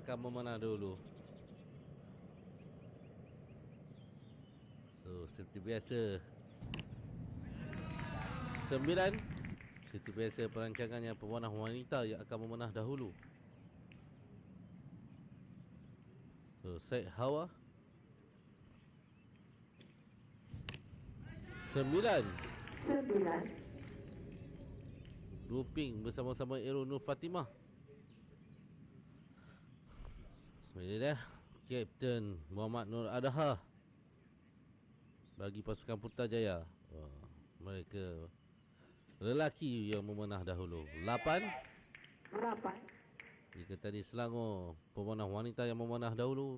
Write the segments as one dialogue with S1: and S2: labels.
S1: akan memenang dulu. So, seperti biasa. Sembilan. Seperti biasa perancangannya pemanah wanita yang akan memenah dahulu. So, Syed Hawa. Sembilan.
S2: Sembilan.
S1: Grouping bersama-sama Aero Fatimah. Ini dia. Kapten Muhammad Nur Adaha. Bagi pasukan Putrajaya. Oh, mereka lelaki yang memenah dahulu. Lapan.
S2: Lapan.
S1: Jika tadi Selangor pemenang wanita yang memenah dahulu.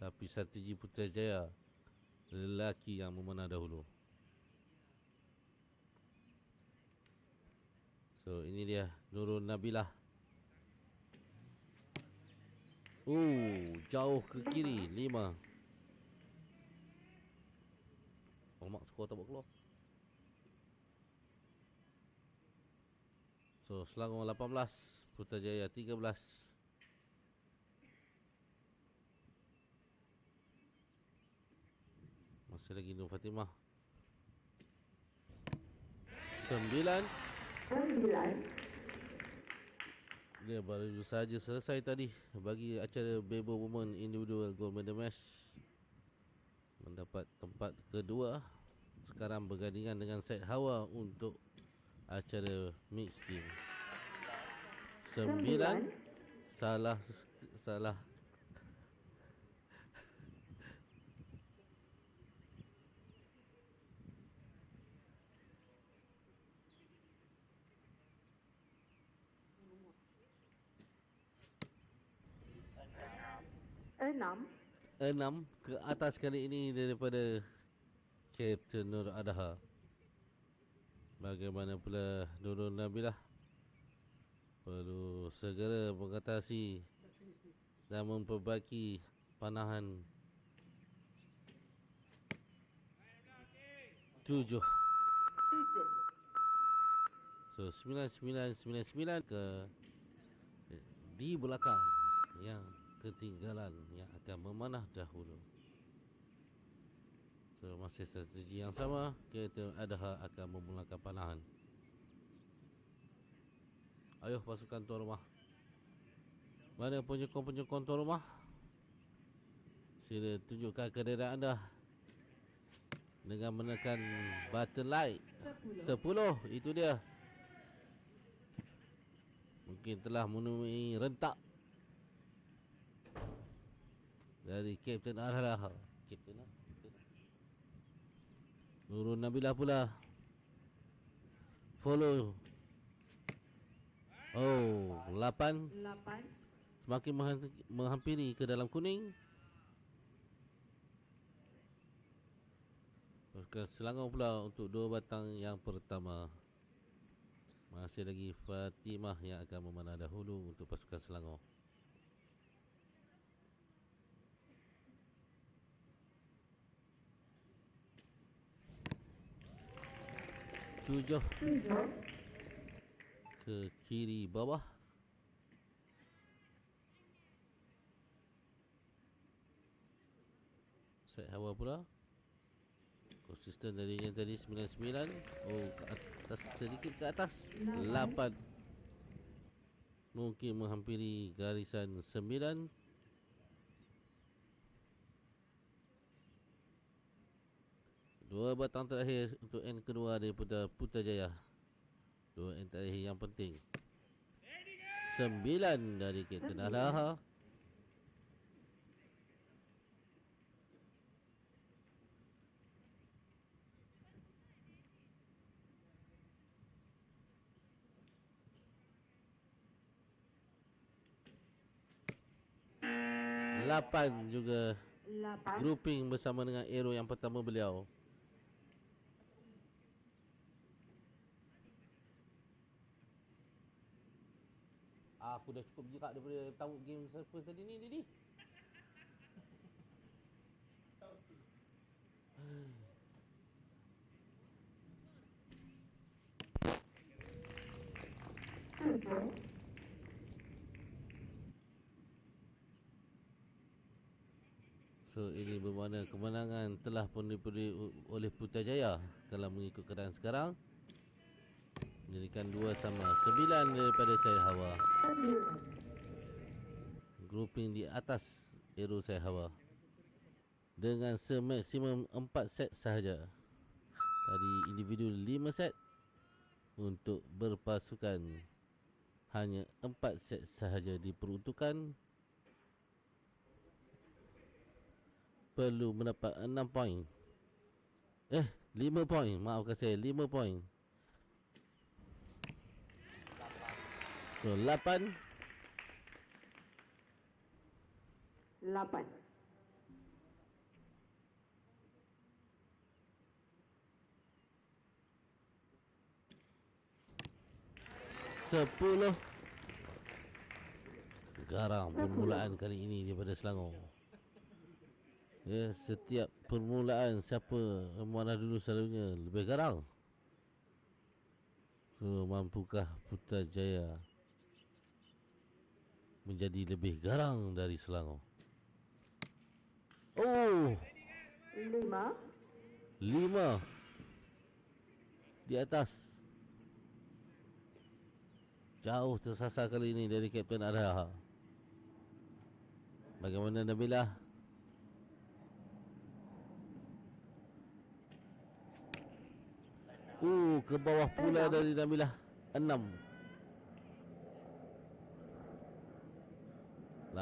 S1: Tapi strategi Putrajaya lelaki yang memenah dahulu. So ini dia Nurul Nabilah. Oh, jauh ke kiri lima. Alamak, skor tak buat keluar. So, Selangor 18, Putrajaya 13. Masih lagi Nur Fatimah. 9
S2: Sembilan.
S1: Dia baru saja selesai tadi bagi acara Bebo Women Individual Gold Medal Match mendapat tempat kedua sekarang bergandingan dengan Said Hawa untuk acara mix team. Sembilan salah salah
S2: Enam.
S1: enam ke atas kali ini daripada Captain Nur Adaha. Bagaimana pula Nurul Nabilah perlu segera mengatasi dan memperbaiki panahan tujuh. So sembilan sembilan sembilan sembilan ke di belakang yang ketinggalan yang akan memanah dahulu. So masih strategi yang sama Kereta Adaha akan memulakan panahan. Ayuh pasukan tuan rumah. Mana penyokong-penyokong tuan rumah? Sila tunjukkan kederaan anda Dengan menekan button like. 10 Itu dia. Mungkin telah menemui rentak Dari Captain Adaha Captain Adaha Nurul Nabilah pula. Follow. Oh Lapan.
S2: Lapan.
S1: Semakin menghan- menghampiri ke dalam kuning. Pasukan Selangor pula untuk dua batang yang pertama. Masih lagi Fatimah yang akan memanah dahulu untuk pasukan Selangor Tujuh. Ke kiri bawah. Set hawa pula Konsisten dari yang tadi 99 Oh ke atas sedikit ke atas. 8 Mungkin menghampiri garisan 9 Dua batang terakhir untuk end kedua daripada Putrajaya. Dua end terakhir yang penting. Sembilan dari Kapten Adaha Lapan juga
S2: Lapan.
S1: grouping bersama dengan Aero yang pertama beliau Aku dah cukup jerak daripada tahu game first tadi ni.
S2: Tujuh.
S1: So ini bermakna kemenangan telah pun diberi oleh Putrajaya kalau mengikut keadaan sekarang. Menjadikan dua sama sembilan daripada saya Hawa. Grouping di atas Aero saya Hawa. Dengan semaksimum 4 set sahaja. Tadi individu 5 set untuk berpasukan hanya 4 set sahaja diperuntukkan perlu mendapat 6 poin. Eh, 5 poin. Maafkan saya, 5 poin. So, 8
S2: Lapan.
S1: Sepuluh. Garang permulaan kali ini daripada Selangor. Ya, setiap permulaan siapa mana dulu selalunya lebih garang. So, mampukah Putrajaya menjadi lebih garang dari Selangor? Oh,
S2: Lima.
S1: lima di atas. Jauh tersasar kali ini dari Kapten Adha. Bagaimana Nabila? Uh, ke bawah pula dari Nabila. Enam.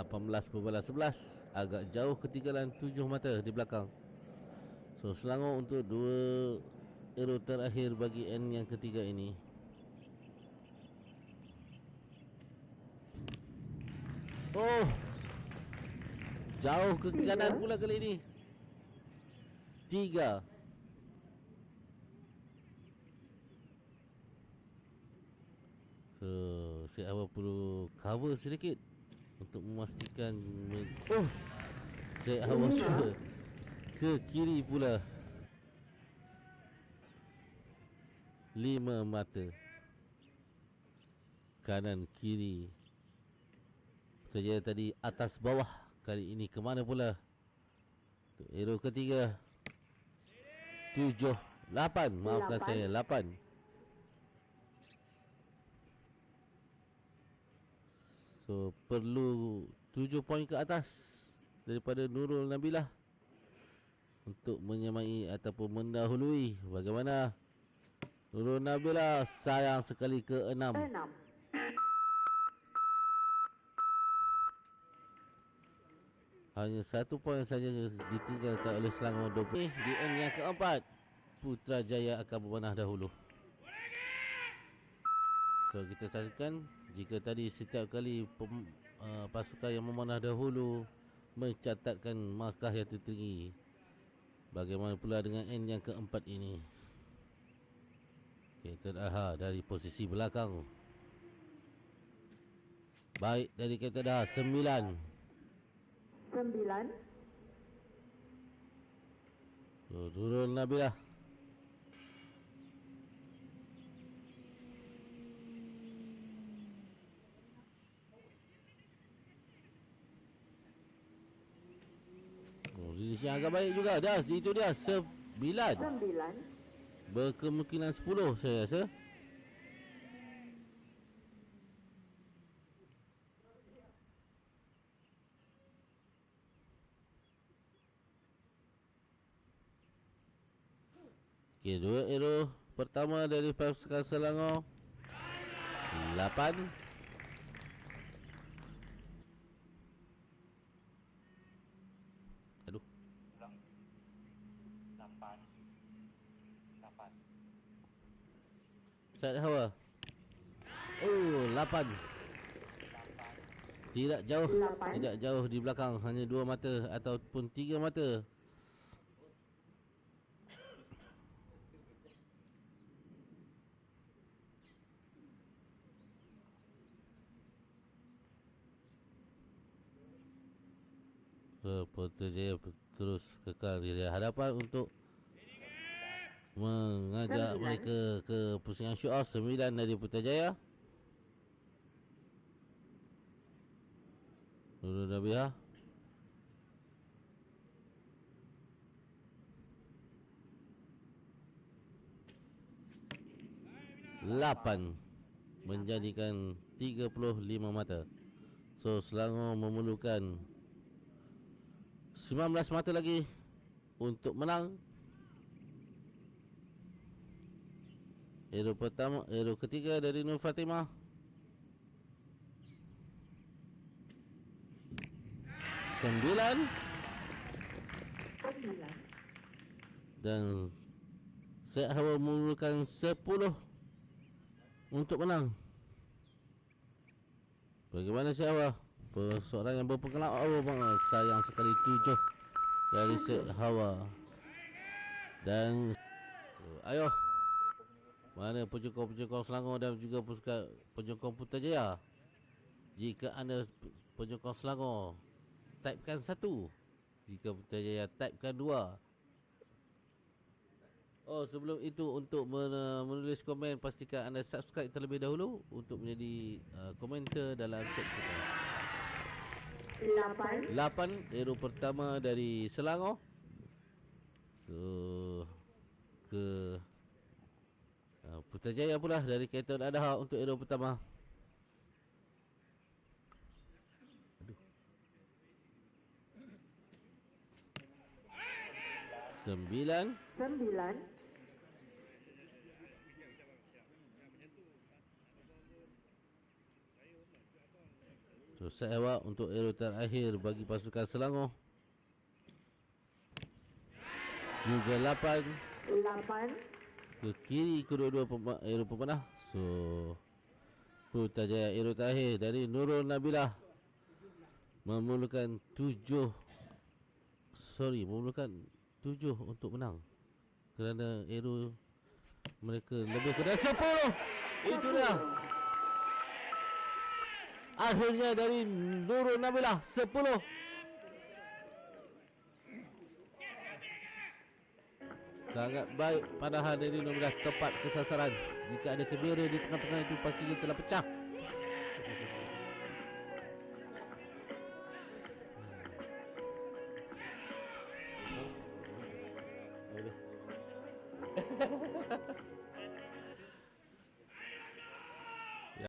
S1: 18 berbalas 11 Agak jauh ketinggalan 7 mata di belakang. So Selangor untuk dua Aero terakhir bagi N yang ketiga ini. Oh Jauh ke kanan pula kali ini. Tiga. So Saya perlu cover sedikit Untuk memastikan Oh Saya awal suka Ke kiri pula. Lima mata. Kanan kiri. Saja tadi atas bawah. Kali ini ke mana pula? Untuk arrow ketiga. Tujuh Lapan. Maafkan
S2: Lapan.
S1: saya Lapan So perlu tujuh poin ke atas Daripada Nurul Nabilah Untuk menyamai ataupun mendahului Bagaimana Nurul Nabilah sayang sekali ke enam.
S2: Enam.
S1: Hanya satu poin saja ditinggalkan oleh Selangor 20 Di end yang keempat. Putrajaya akan berbenah dahulu. So kita saksikan Jika tadi setiap kali pem, uh, pasukan yang memanah dahulu Mencatatkan markah yang tertinggi Bagaimana pula dengan end yang keempat ini Kapten Aha dari posisi belakang Baik dari Kapten Aha Sembilan
S2: Sembilan.
S1: Turun Nabilah. Oh, rilis yang agak baik juga. Dah, itu dia. Sembilan.
S2: Sembilan.
S1: Berkemungkinan sepuluh saya rasa. Okey, dua arrow pertama dari pasukan Selangor. Lapan. Saat hawa. Oh, lapan. Tidak jauh.
S2: Lapan.
S1: Tidak jauh di belakang. Hanya dua mata ataupun tiga mata. So, Putrajaya terus kekal di hadapan untuk mengajak
S2: 9.
S1: mereka ke pusingan syuah 9 dari Putrajaya. Nurul Rabiha. Lapan Menjadikan 35 mata So Selangor memerlukan 19 mata lagi Untuk menang Hero pertama, hero ketiga dari Nur Fatimah. Sembilan dan Set Hawa memerlukan 10 untuk menang. Bagaimana Set Hawa? Seorang yang berpengalaman sayang sekali tujuh dari Set Hawa. Dan ayo mana penyokong-penyokong Selangor dan juga penyokong Putrajaya? Jika anda penyokong Selangor, typekan satu. Jika Putrajaya, typekan dua. Oh sebelum itu untuk men- menulis komen pastikan anda subscribe terlebih dahulu untuk menjadi uh, komentar dalam chat kita.
S2: Lapan.
S1: 8 hero pertama dari Selangor. So ke uh, Putrajaya pula dari Keton Adaha untuk hero pertama. Aduh. Sembilan
S2: Sembilan.
S1: So saya awak untuk hero terakhir bagi pasukan Selangor. Juga 8
S2: Lapan.
S1: Ke kiri kedua-dua pema- hero pemanah. So Putrajaya hero terakhir dari Nurul Nabilah. Memerlukan 7 sorry memerlukan 7 untuk menang. Kerana hero mereka lebih kepada 10 itu dia. Akhirnya dari Nurul Nabilah 10 Sangat baik padahal dari Nabilah tepat kesasaran. Jika ada kamera di tengah-tengah itu pastinya telah pecah